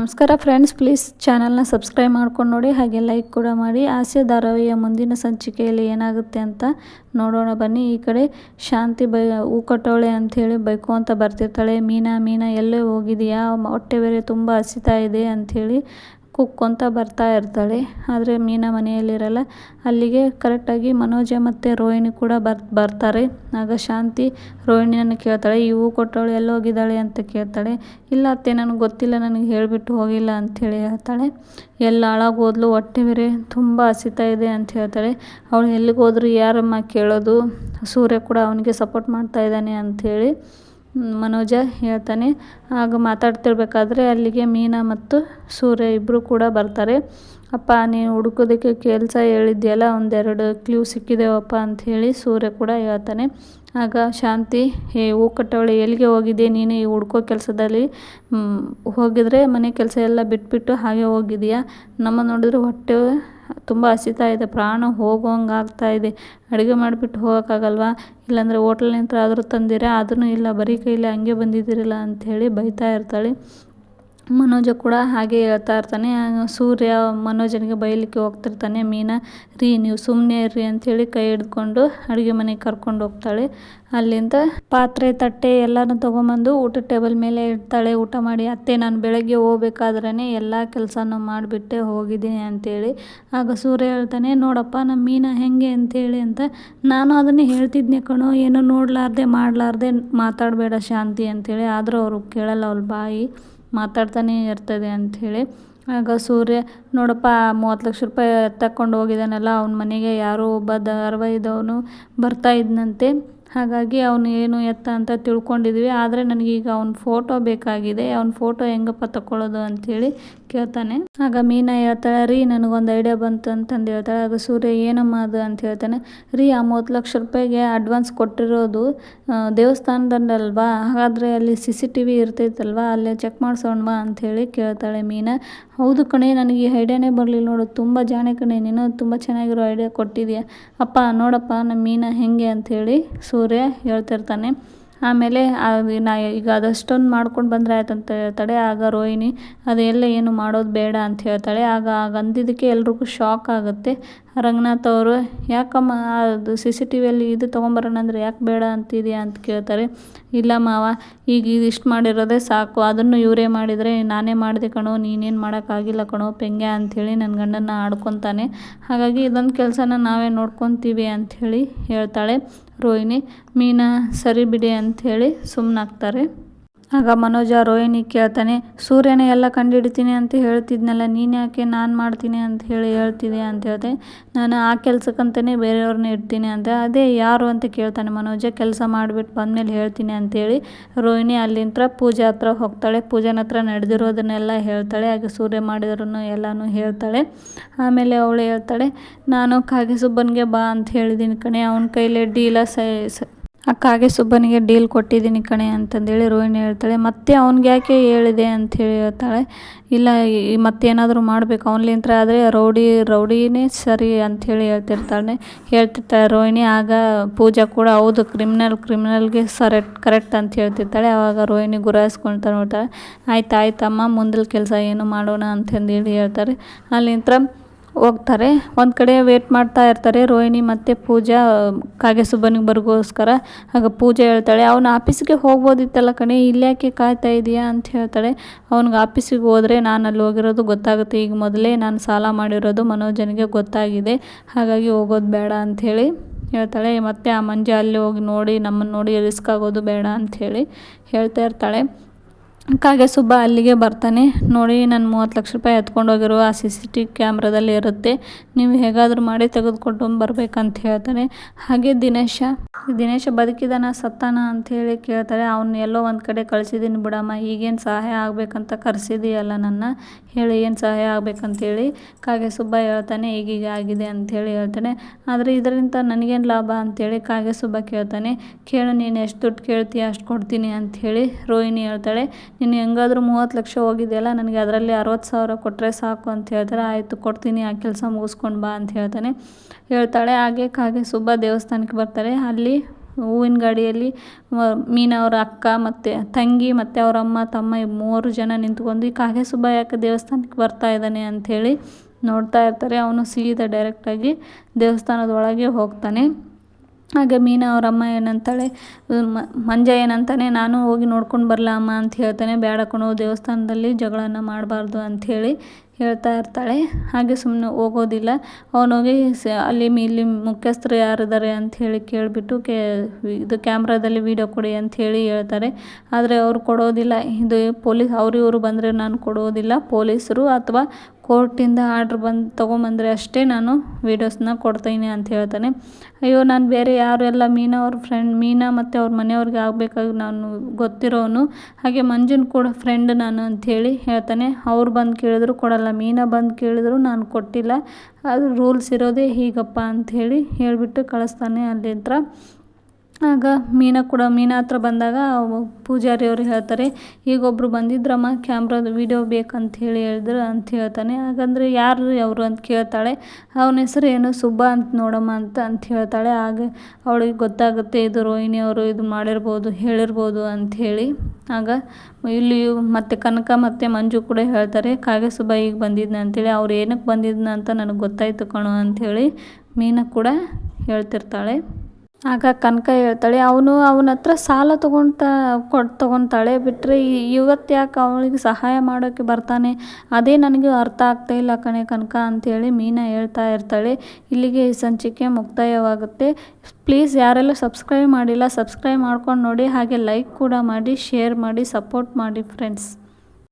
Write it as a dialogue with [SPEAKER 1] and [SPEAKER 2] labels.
[SPEAKER 1] ನಮಸ್ಕಾರ friends please ಚಾನಲ್ನ subscribe ಮಾಡ್ಕೊಂಡು ನೋಡಿ, ಹಾಗೆ ಲೈಕ್ ಕೂಡ ಮಾಡಿ. ಆಸೆ ಧಾರಾವಾಹಿಯ ಮುಂದಿನ ಸಂಚಿಕೆಯಲ್ಲಿ ಏನಾಗುತ್ತೆ ಅಂತ ನೋಡೋಣ ಬನ್ನಿ. ಈ ಕಡೆ ಶಾಂತಿ ಬೈ ಹೂ ಕಟ್ಟೋಳೆ ಅಂಥೇಳಿ ಅಂತ ಬರ್ತಿರ್ತಾಳೆ. ಮೀನಾ ಮೀನಾ, ಎಲ್ಲೇ ಹೋಗಿದೆಯಾ? ಹೊಟ್ಟೆ ಬೇರೆ ತುಂಬ ಹಸಿತಾ ಇದೆ ಅಂಥೇಳಿ ಕುಕ್ಕೊಂತ ಬರ್ತಾ ಇರ್ತಾಳೆ. ಆದರೆ ಮೀನಾ ಮನೆಯಲ್ಲಿರಲ್ಲ, ಅಲ್ಲಿಗೆ ಕರೆಕ್ಟಾಗಿ ಮನೋಜ ಮತ್ತು ರೋಹಿಣಿ ಕೂಡ ಬರ್, ಬರ್ತಾರೆ. ಆಗ ಶಾಂತಿ ರೋಹಿಣಿಯನ್ನು ಕೇಳ್ತಾಳೆ ಈ ಹೂ ಕೊಟ್ಟವಳು ಎಲ್ಲೋಗಿದ್ದಾಳೆ? ಅಂತ ಕೇಳ್ತಾಳೆ. ಇಲ್ಲ ಅತ್ತೆ, ನನಗೆ ಗೊತ್ತಿಲ್ಲ, ನನಗೆ ಹೇಳಿಬಿಟ್ಟು ಹೋಗಿಲ್ಲ ಅಂಥೇಳಿ ಹೇಳ್ತಾಳೆ. ಎಲ್ಲ ಹಾಳಾಗೋದ್ಲು? ಹೊಟ್ಟೆ ಬೇರೆ ತುಂಬ ಹಸಿತಾ ಇದೆ, ಅಂತ ಹೇಳ್ತಾಳೆ. ಅವಳು ಎಲ್ಲಿಗೆ ಹೋದ್ರು ಯಾರಮ್ಮ ಕೇಳೋದು? ಸೂರ್ಯ ಕೂಡ ಅವನಿಗೆ ಸಪೋರ್ಟ್ ಮಾಡ್ತಾ ಇದ್ದಾನೆ ಅಂಥೇಳಿ ಮನೋಜ ಹೇಳ್ತಾನೆ. ಆಗ ಮಾತಾಡ್ತಿರ್ಬೇಕಾದ್ರೆ ಅಲ್ಲಿಗೆ ಮೀನಾ ಮತ್ತು ಸೂರ್ಯ ಇಬ್ಬರು ಕೂಡ ಬರ್ತಾರೆ. ಅಪ್ಪ, ನೀನು ಹುಡುಕೋದಕ್ಕೆ ಕೆಲಸ ಹೇಳಿದ್ಯಲ್ಲ, ಒಂದೆರಡು ಕ್ಲೂ ಸಿಕ್ಕಿದೆವಪ್ಪ ಅಂಥೇಳಿ ಸೂರ್ಯ ಕೂಡ ಹೇಳ್ತಾನೆ. ಆಗ ಶಾಂತಿ ಹೇ ಹೂ ಕಟ್ಟವಳೆ, ಎಲ್ಲಿಗೆ ಹೋಗಿದ್ದೆ ನೀನು ಈ ಹುಡ್ಕೋ ಕೆಲಸದಲ್ಲಿ ಹೋಗಿದ್ರೆ ಮನೆ ಕೆಲಸ ಎಲ್ಲ ಬಿಟ್ಬಿಟ್ಟು ಹಾಗೆ ಹೋಗಿದೆಯಾ? ನಮ್ಮ ನೋಡಿದ್ರೆ ಹೊಟ್ಟೆ ತುಂಬ ಹಸಿತಾ ಇದೆ, ಪ್ರಾಣ ಹೋಗೋಂಗೆ ಆಗ್ತಾ ಇದೆ. ಅಡುಗೆ ಮಾಡಿಬಿಟ್ಟು ಹೋಗೋಕ್ಕಾಗಲ್ವಾ? ಇಲ್ಲಾಂದರೆ ಹೋಟ್ಲ್ನಿಂದ ಆದರೂ ತಂದಿರಾ? ಅದೂ ಇಲ್ಲ, ಬರೀ ಕೈಲಿ ಹಂಗೆ ಬಂದಿದ್ದೀರಲ್ಲ ಅಂಥೇಳಿ ಬೈತಾ ಇರ್ತಾಳೆ. ಮನೋಜ ಕೂಡ ಹಾಗೆ ಹೇಳ್ತಾ ಇರ್ತಾನೆ. ಸೂರ್ಯ ಮನೋಜನಿಗೆ ಬೈಲಿಕ್ಕೆ ಹೋಗ್ತಿರ್ತಾನೆ. ಮೀನಾ, ರೀ ನೀವು ಸುಮ್ಮನೆ ಇರ್ರಿ ಅಂಥೇಳಿ ಕೈ ಹಿಡ್ಕೊಂಡು ಅಡುಗೆ ಮನೆಗೆ ಕರ್ಕೊಂಡು ಹೋಗ್ತಾಳೆ. ಅಲ್ಲಿಂದ ಪಾತ್ರೆ, ತಟ್ಟೆ ಎಲ್ಲನೂ ತೊಗೊಂಬಂದು ಊಟದ ಟೇಬಲ್ ಮೇಲೆ ಇಡ್ತಾಳೆ. ಊಟ ಮಾಡಿ, ಅತ್ತೆ, ನಾನು ಬೆಳಗ್ಗೆ ಹೋಗ್ಬೇಕಾದ್ರೇ ಎಲ್ಲ ಕೆಲಸನೂ ಮಾಡಿಬಿಟ್ಟೆ ಹೋಗಿದ್ದೀನಿ ಅಂಥೇಳಿ. ಆಗ ಸೂರ್ಯ ಹೇಳ್ತಾನೆ, ನೋಡಪ್ಪ, ನಮ್ಮ ಮೀನಾ ಹೆಂಗೆ ಅಂಥೇಳಿ ಅಂತ ನಾನು ಅದನ್ನೇ ಹೇಳ್ತಿದ್ನೆ ಕಣೋ. ಏನೋ ನೋಡಲಾರ್ದೆ, ಮಾಡಲಾರ್ದೆ ಮಾತಾಡಬೇಡ ಶಾಂತಿ ಅಂಥೇಳಿ. ಆದರೂ ಅವರು ಕೇಳಲ್ಲ ಅವ್ಳ ಬಾಯಿ. ಮಾತಾಡ್ತಾನೆ ಇರ್ತದೆ ಅಂಥೇಳಿ. ಆಗ ಸೂರ್ಯ, ನೋಡಪ್ಪ, ಮೂವತ್ತು ಲಕ್ಷ ರೂಪಾಯಿ ತಕ್ಕೊಂಡು ಹೋಗಿದ್ದಾನಲ್ಲ, ಅವ್ನ ಮನೆಗೆ ಯಾರೋ ಒಬ್ಬ ಧಾರಾವಾಹಿದವನು ಬರ್ತಾ ಇದ್ದಂತೆ ಹಾಗಾಗಿ ಅವನು ಏನು ಎತ್ತ ಅಂತ ತಿಳ್ಕೊಂಡಿದ್ವಿ. ಆದರೆ ನನಗೀಗ ಅವ್ನ ಫೋಟೋ ಬೇಕಾಗಿದೆ. ಅವ್ನ ಫೋಟೋ ಹೆಂಗಪ್ಪ ತಗೊಳ್ಳೋದು ಅಂಥೇಳಿ ಕೇಳ್ತಾನೆ. ಆಗ ಮೀನಾ ಹೇಳ್ತಾಳೆ, ರೀ, ನನಗೊಂದು ಐಡಿಯಾ ಬಂತು ಅಂತಂದು ಹೇಳ್ತಾಳೆ. ಆಗ ಸೂರ್ಯ, ಏನಮ್ಮ ಅದು? ಅಂತ ಹೇಳ್ತಾನೆ. ರೀ, ಆ ಮೂವತ್ತು ಲಕ್ಷ ರೂಪಾಯಿಗೆ ಅಡ್ವಾನ್ಸ್ ಕೊಟ್ಟಿರೋದು ದೇವಸ್ಥಾನದಲ್ಲಲ್ವಾ ಹಾಗಾದರೆ ಅಲ್ಲಿ ಸಿ ಸಿ ಟಿ ವಿ ಇರ್ತೈತಲ್ವಾ? ಅಲ್ಲೇ ಚೆಕ್ ಮಾಡಿಸೋಣವಾ? ಅಂಥೇಳಿ ಕೇಳ್ತಾಳೆ ಮೀನಾ. ಹೌದು ಕಣೆ, ನನಗೆ ಈ ಐಡಿಯಾನೇ ಬರಲಿಲ್ಲ ನೋಡು. ತುಂಬ ಜಾಣೆ ಕಣೆ. ನೀನು ತುಂಬ ಚೆನ್ನಾಗಿರೋ ಐಡಿಯಾ ಕೊಟ್ಟಿದೆಯಾ. ಅಪ್ಪ, ನೋಡಪ್ಪ ನಮ್ಮ ಮೀನಾ ಹೇಗೆ? ಅಂಥೇಳಿ ಸೂರ್ಯ ಹೇಳ್ತಿರ್ತಾನೆ. ಆಮೇಲೆ ನಾ ಈಗ ಅದಷ್ಟೊಂದು ಮಾಡ್ಕೊಂಡು ಬಂದರೆ ಆಯ್ತಂತ ಹೇಳ್ತಾಳೆ, ಆಗ ರೋಹಿಣಿ, ಅದೆಲ್ಲ ಏನು ಮಾಡೋದು ಬೇಡ ಅಂತ ಹೇಳ್ತಾಳೆ. ಆಗ ಆಗ ಅಂದಿದ್ದಕ್ಕೆ ಎಲ್ರಿಗೂ ಶಾಕ್ ಆಗುತ್ತೆ. ರಂಗನಾಥ್ ಅವರು, ಯಾಕಮ್ಮ ಅದು ಸಿ ಸಿ ಟಿ ವಿಯಲ್ಲಿ ಇದು ತೊಗೊಂಬರೋಣ ಅಂದರೆ ಯಾಕೆ ಬೇಡ ಅಂತಿದೆಯಾ? ಅಂತ ಕೇಳ್ತಾರೆ. ಇಲ್ಲ ಮಾವ, ಈಗ ಇದಿಷ್ಟು ಮಾಡಿರೋದೇ ಸಾಕು, ಅದನ್ನು ಇವರೇ ಮಾಡಿದರೆ ನಾನೇ ಮಾಡಿದೆ ಕಣೋ, ನೀನೇನು ಮಾಡೋಕ್ಕಾಗಿಲ್ಲ ಕಣೋ ಪೆಂಗೆ ಅಂಥೇಳಿ ನನ್ನ ಗಂಡನ ಆಡ್ಕೊತಾನೆ. ಹಾಗಾಗಿ ಇದೊಂದು ಕೆಲಸನ ನಾವೇ ನೋಡ್ಕೊತೀವಿ ಅಂಥೇಳಿ ಹೇಳ್ತಾಳೆ. ರೋಹಿಣಿ ಮೀನಾ ಸರಿ ಬಿಡಿ ಹೇಳಿ ಸುಮ್ಮನಾಗ್ತಾರೆ ಆಗ ಮನೋಜ ರೋಹಿಣಿ ಕೇಳ್ತಾನೆ, ಸೂರ್ಯನೇ, ಎಲ್ಲ ಕಂಡುಹಿಡಿತೀನಿ ಅಂತ ಹೇಳ್ತಿದ್ನಲ್ಲ, ನೀನು ಯಾಕೆ ನಾನು ಮಾಡ್ತೀನಿ ಅಂತ ಹೇಳಿ ಹೇಳ್ತಿದೆ ಅಂತ ಹೇಳ್ದೆ. ನಾನು ಆ ಕೆಲಸಕ್ಕಂತಲೇ ಬೇರೆಯವ್ರನ್ನ ಇಡ್ತೀನಿ ಅಂತ. ಅದೇ, ಯಾರು? ಅಂತ ಕೇಳ್ತಾನೆ ಮನೋಜ. ಕೆಲಸ ಮಾಡಿಬಿಟ್ಟು ಬಂದಮೇಲೆ ಹೇಳ್ತೀನಿ ಅಂಥೇಳಿ ರೋಹಿಣಿ ಅಲ್ಲಿಂದ ಪೂಜೆ ಹತ್ರ ಹೋಗ್ತಾಳೆ. ಪೂಜಾನ ಹತ್ರ ನಡೆದಿರೋದನ್ನೆಲ್ಲ ಹೇಳ್ತಾಳೆ. ಹಾಗೆ ಸೂರ್ಯ ಮಾಡಿದ್ರೂ ಎಲ್ಲನೂ ಹೇಳ್ತಾಳೆ. ಆಮೇಲೆ ಅವಳು ಹೇಳ್ತಾಳೆ, ನಾನು ಕಾಗೆ ಸುಬ್ಬನಿಗೆ ಬಾ ಅಂತ ಹೇಳಿದ್ದೀನಿ ಕಣೆ. ಅವನ ಕೈಲೇ ಡೀಲ ಸೈ ಆ ಕಾಗೆ ಸುಬ್ಬನಿಗೆ ಡೀಲ್ ಕೊಟ್ಟಿದ್ದೀನಿ ಕಣೆ ಅಂತಂದೇಳಿ ರೋಹಿಣಿ ಹೇಳ್ತಾಳೆ, ಮತ್ತೆ ಅವ್ನಿಗೆ ಯಾಕೆ ಹೇಳಿದೆ? ಅಂಥೇಳಿ ಹೇಳ್ತಾಳೆ, ಇಲ್ಲ ಮತ್ತೇನಾದರೂ ಮಾಡಬೇಕು ಅವನಿಂತ್ರ ಆದರೆ ರೌಡಿ, ರೌಡಿನೇ ಸರಿ ಅಂಥೇಳಿ ಹೇಳ್ತಿರ್ತಾಳೆ. ಹೇಳ್ತಿರ್ತಾಳೆ ರೋಹಿಣಿ, ಆಗ ಪೂಜಾ ಕೂಡ, ಹೌದು ಕ್ರಿಮಿನಲ್ ಕ್ರಿಮಿನಲ್ಗೆ ಸರೆಕ್ಟ್ ಕರೆಕ್ಟ್ ಅಂತ ಹೇಳ್ತಿರ್ತಾಳೆ ಆವಾಗ ರೋಹಿಣಿ ಗುರಾಯಿಸ್ಕೊಳ್ತಾ ನೋಡ್ತಾಳೆ ಆಯ್ತು, ಆಯ್ತಮ್ಮ ಮುಂದಿನ ಕೆಲಸ ಏನು ಮಾಡೋಣ? ಅಂತಂದೇಳಿ ಹೇಳ್ತಾರೆ. ಅಲ್ಲಿಂತ್ರ ಹೋಗ್ತಾರೆ. ಒಂದು ಕಡೆ ವೇಟ್ ಮಾಡ್ತಾ ಇರ್ತಾರೆ. ರೋಹಿಣಿ ಮತ್ತು ಪೂಜಾ ಕಾಗೆ ಸುಬ್ಬನಿಗೆ ಬರಗೋಸ್ಕರ. ಆಗ ಪೂಜೆ ಹೇಳ್ತಾಳೆ, ಅವನು ಆಫೀಸಿಗೆ ಹೋಗ್ಬೋದಿತ್ತಲ್ಲ ಕಣೆ ಇಲ್ಯಾಕೆ ಕಾಯ್ತಾ ಇದೆಯಾ? ಅಂತ ಹೇಳ್ತಾಳೆ. ಅವ್ನಿಗೆ ಆಫೀಸಿಗೆ ಹೋದರೆ ನಾನು ಅಲ್ಲಿ ಹೋಗಿರೋದು ಗೊತ್ತಾಗುತ್ತೆ. ಈಗ ಮೊದಲೇ ನಾನು ಸಾಲ ಮಾಡಿರೋದು ಮನೋಜನಿಗೆ ಗೊತ್ತಾಗಿದೆ. ಹಾಗಾಗಿ ಹೋಗೋದು ಬೇಡ ಅಂಥೇಳಿ ಹೇಳ್ತಾಳೆ. ಮತ್ತು ಆ ಮಂಜ ಅಲ್ಲಿ ಹೋಗಿ ನೋಡಿ ನಮ್ಮನ್ನು ನೋಡಿ ರಿಸ್ಕ್ ಆಗೋದು ಬೇಡ ಅಂಥೇಳಿ ಹೇಳ್ತಾ ಇರ್ತಾಳೆ. ಕಾಗೆ ಸುಬ್ಬ ಅಲ್ಲಿಗೆ ಬರ್ತಾನೆ. ನೋಡಿ, ನಾನು ಮೂವತ್ತು ಲಕ್ಷ ರೂಪಾಯಿ ಎತ್ಕೊಂಡು ಹೋಗಿರುವ ಆ ಸಿ ಸಿ ಟಿ ಕ್ಯಾಮ್ರದಲ್ಲಿ ಇರುತ್ತೆ. ನೀವು ಹೇಗಾದರೂ ಮಾಡಿ ತೆಗೆದುಕೊಂಡು ಬರಬೇಕಂತ ಹೇಳ್ತಾನೆ. ಹಾಗೆ ದಿನೇಶ. ದಿನೇಶ ಬದುಕಿದಾನ ಸತ್ತಾನ ಅಂಥೇಳಿ ಕೇಳ್ತಾರೆ, ಅವ್ನು ಎಲ್ಲೋ ಒಂದು ಕಡೆ ಕಳಿಸಿದ್ದೀನಿ ಬಿಡಮ್ಮ, ಈಗೇನು ಸಹಾಯ ಆಗಬೇಕಂತ ಕರೆಸಿದೆಯಲ್ಲ ನನ್ನ? ಹೇಳಿ, ಏನು ಸಹಾಯ ಆಗಬೇಕಂತೇಳಿ? ಕಾಗೆ ಸುಬ್ಬ ಹೇಳ್ತಾನೆ, ಈಗೀಗ ಆಗಿದೆ ಅಂಥೇಳಿ ಹೇಳ್ತಾನೆ. ಆದರೆ ಇದರಿಂದ ನನಗೇನು ಲಾಭ ಅಂಥೇಳಿ ಕಾಗೆ ಸುಬ್ಬ ಕೇಳ್ತಾನೆ. ಕೇಳು, ನೀನು ಎಷ್ಟು ದುಡ್ಡು ಕೇಳ್ತೀಯ, ಅಷ್ಟು ಕೊಡ್ತೀನಿ ಅಂಥೇಳಿ ರೋಹಿಣಿ ಹೇಳ್ತಾಳೆ. ನೀನು ಹೆಂಗಾದ್ರೂ ಮೂವತ್ತು ಲಕ್ಷ ಹೋಗಿದೆಯಲ್ಲ, ನನಗೆ ಅದರಲ್ಲಿ ಅರವತ್ತು ಸಾವಿರ ಕೊಟ್ಟರೆ ಸಾಕು ಅಂತ ಹೇಳ್ತಾರೆ. ಆಯಿತು, ಕೊಡ್ತೀನಿ, ಆ ಕೆಲಸ ಮುಗಿಸ್ಕೊಂಡು ಬಾ ಅಂತ ಹೇಳ್ತಾನೆ. ಹೇಳ್ತಾಳೆ. ಹಾಗೆ ಕಾಗೆ ಸುಬ್ಬ ದೇವಸ್ಥಾನಕ್ಕೆ ಬರ್ತಾರೆ. ಅಲ್ಲಿ ಹೂವಿನ ಗಾಡಿಯಲ್ಲಿ ಮೀನಾ ಅವರ ಅಕ್ಕ ಮತ್ತು ತಂಗಿ ಮತ್ತು ಅವರ ಅಮ್ಮ, ತಮ್ಮ ಮೂರು ಜನ ನಿಂತ್ಕೊಂಡು ಈ ಕಾಗೆ ಸುಬ್ಬಯ್ಯ ದೇವಸ್ಥಾನಕ್ಕೆ ಬರ್ತಾ ಇದ್ದಾನೆ ಅಂಥೇಳಿ ನೋಡ್ತಾ ಇರ್ತಾರೆ. ಅವನು ಸೀದಾ ಡೈರೆಕ್ಟಾಗಿ ದೇವಸ್ಥಾನದ ಒಳಗೆ ಹೋಗ್ತಾನೆ. ಹಾಗೆ ಮೀನಾ ಅವ್ರ ಅಮ್ಮ ಏನಂತಾಳೆ ಮಂಜ ಏನಂತಾನೆ, ನಾನು ಹೋಗಿ ನೋಡ್ಕೊಂಡು ಬರಲಾ ಅಮ್ಮ? ಅಂತ ಹೇಳ್ತಾನೆ. ಬೇಡ ಕಣೋ, ದೇವಸ್ಥಾನದಲ್ಲಿ ಜಗಳನ ಮಾಡಬಾರ್ದು ಅಂಥೇಳಿ ಹೇಳ್ತಾ ಇರ್ತಾಳೆ. ಹಾಗೆ ಸುಮ್ಮನೆ ಹೋಗೋದಿಲ್ಲ. ಅವನೋಗಿ ಸ, ಅಲ್ಲಿ ಇಲ್ಲಿ ಮುಖ್ಯಸ್ಥರು ಯಾರಿದ್ದಾರೆ ಅಂತ ಹೇಳಿ ಕೇಳಿಬಿಟ್ಟು ಕೇ ಇದು ಕ್ಯಾಮ್ರಾದಲ್ಲಿ ವೀಡಿಯೋ ಕೊಡಿ ಅಂತ ಹೇಳಿ ಹೇಳ್ತಾರೆ. ಆದರೆ ಅವರು ಕೊಡೋದಿಲ್ಲ. ಇದು ಪೊಲೀಸ್, ಅವರು ಇವರು ಬಂದರೆ ನಾನು ಕೊಡೋದಿಲ್ಲ. ಪೊಲೀಸರು ಅಥವಾ ಕೋರ್ಟಿಂದ ಆರ್ಡ್ರ್ ಬಂದು, ತೊಗೊಂಬಂದರೆ ಅಷ್ಟೇ ನಾನು ವೀಡಿಯೋಸ್ನ ಕೊಡ್ತೀನಿ ಅಂತ ಹೇಳ್ತಾನೆ. ಅಯ್ಯೋ, ನಾನು ಬೇರೆ ಯಾರು ಎಲ್ಲ ಮೀನಾ ಅವ್ರ ಫ್ರೆಂಡ್ ಮೀನಾ ಮತ್ತು ಅವ್ರ ಮನೆಯವ್ರಿಗೆ ಆಗಬೇಕಾಗಿ ನಾನು ಗೊತ್ತಿರೋನು. ಹಾಗೆ ಮಂಜುನ್ ಕೂಡ ಫ್ರೆಂಡ್ ನಾನು ಅಂಥೇಳಿ ಹೇಳ್ತಾನೆ. ಅವ್ರು ಬಂದು ಕೇಳಿದ್ರು ಕೊಡಲ್ಲ. ಮೀನಾ ಬಂದು ಕೇಳಿದ್ರು, ನಾನು ಕೊಟ್ಟಿಲ್ಲ. ಅದು ರೂಲ್ಸ್ ಇರೋದೇ ಹೀಗಪ್ಪ ಅಂಥೇಳಿ ಹೇಳಿಬಿಟ್ಟು ಕಳಿಸ್ತಾನೆ ಅಲ್ಲಿಂದ ಆಗ ಮೀನ ಕೂಡ, ಮೀನ ಹತ್ರ ಬಂದಾಗ ಪೂಜಾರಿ ಅವರು ಹೇಳ್ತಾರೆ ಈಗೊಬ್ಬರು ಬಂದಿದ್ರಮ್ಮ ಕ್ಯಾಮ್ರಾದ ವೀಡಿಯೋ ಬೇಕಂತ ಹೇಳಿ ಹೇಳಿದ್ರು ಅಂತ ಹೇಳ್ತಾನೆ. ಹಾಗಂದರೆ ಯಾರು ಅವರು ಅಂತ ಕೇಳ್ತಾಳೆ, ಅವನ ಹೆಸರು ಏನು, ಸುಬ್ಬ ಅಂತ ನೋಡಮ್ಮ ಅಂತ ಅಂತ ಹೇಳ್ತಾಳೆ. ಆಗ ಅವಳಿಗೆ ಗೊತ್ತಾಗುತ್ತೆ, ಇದು ರೋಹಿಣಿಯವರು ಇದು ಮಾಡಿರ್ಬೋದು, ಹೇಳಿರ್ಬೋದು ಅಂಥೇಳಿ ಆಗ ಇಲ್ಲಿಯೂ ಮತ್ತು ಕನಕ ಮತ್ತು ಮಂಜು ಕೂಡ ಹೇಳ್ತಾರೆ, ಕಾಗೆ ಸುಬ್ಬ ಈಗ ಬಂದಿದ್ನ? ಅಂತೇಳಿ. ಅವ್ರು ಏನಕ್ಕೆ ಬಂದಿದ್ನ ಅಂತ ನನಗೆ ಗೊತ್ತಾಯಿತು ಕಣೋ ಅಂಥೇಳಿ ಮೀನಾ ಕೂಡ ಹೇಳ್ತಿರ್ತಾಳೆ. ಆಗ ಕನಕ ಹೇಳ್ತಾಳೆ, ಅವನು ಅವನ ಹತ್ರ ಸಾಲ ತೊಗೊಳ್ತಾ ಕೊಟ್ಟು ತೊಗೊತಾಳೆ ಬಿಟ್ಟರೆ ಇವತ್ತು ಯಾಕೆ ಅವಳಿಗೆ ಸಹಾಯ ಮಾಡೋಕ್ಕೆ ಬರ್ತಾನೆ? ಅದೇ ನನಗೆ ಅರ್ಥ ಆಗ್ತಾ ಇಲ್ಲ ಕಣೆ ಕನಕ ಅಂಥೇಳಿ ಮೀನಾ ಹೇಳ್ತಾ ಇರ್ತಾಳೆ. ಇಲ್ಲಿಗೆ ಈ ಸಂಚಿಕೆ ಮುಕ್ತಾಯವಾಗುತ್ತೆ. ಪ್ಲೀಸ್ ಯಾರೆಲ್ಲ ಸಬ್ಸ್ಕ್ರೈಬ್ ಮಾಡಿಲ್ಲ, ಸಬ್ಸ್ಕ್ರೈಬ್ ಮಾಡ್ಕೊಂಡು ನೋಡಿ, ಹಾಗೆ ಲೈಕ್ ಕೂಡ ಮಾಡಿ, ಶೇರ್ ಮಾಡಿ, ಸಪೋರ್ಟ್ ಮಾಡಿ ಫ್ರೆಂಡ್ಸ್.